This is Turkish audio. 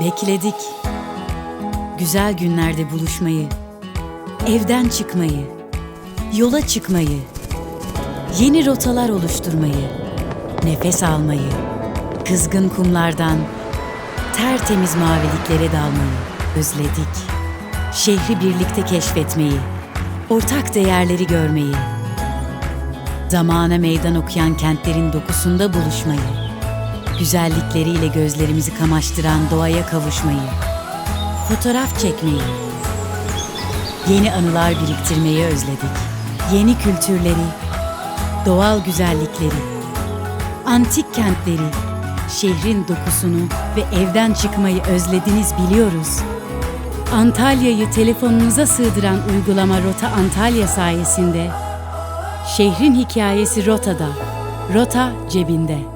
Bekledik. Güzel günlerde buluşmayı, evden çıkmayı, yola çıkmayı, yeni rotalar oluşturmayı, nefes almayı, kızgın kumlardan tertemiz maviliklere dalmayı özledik. Şehri birlikte keşfetmeyi, ortak değerleri görmeyi, zamana meydan okuyan kentlerin dokusunda buluşmayı, güzellikleriyle gözlerimizi kamaştıran doğaya kavuşmayı, fotoğraf çekmeyi, yeni anılar biriktirmeyi özledik. Yeni kültürleri, doğal güzellikleri, antik kentleri, şehrin dokusunu ve evden çıkmayı özlediniz biliyoruz. Antalya'yı telefonunuza sığdıran uygulama Rota Antalya sayesinde şehrin hikayesi Rota'da, Rota cebinde.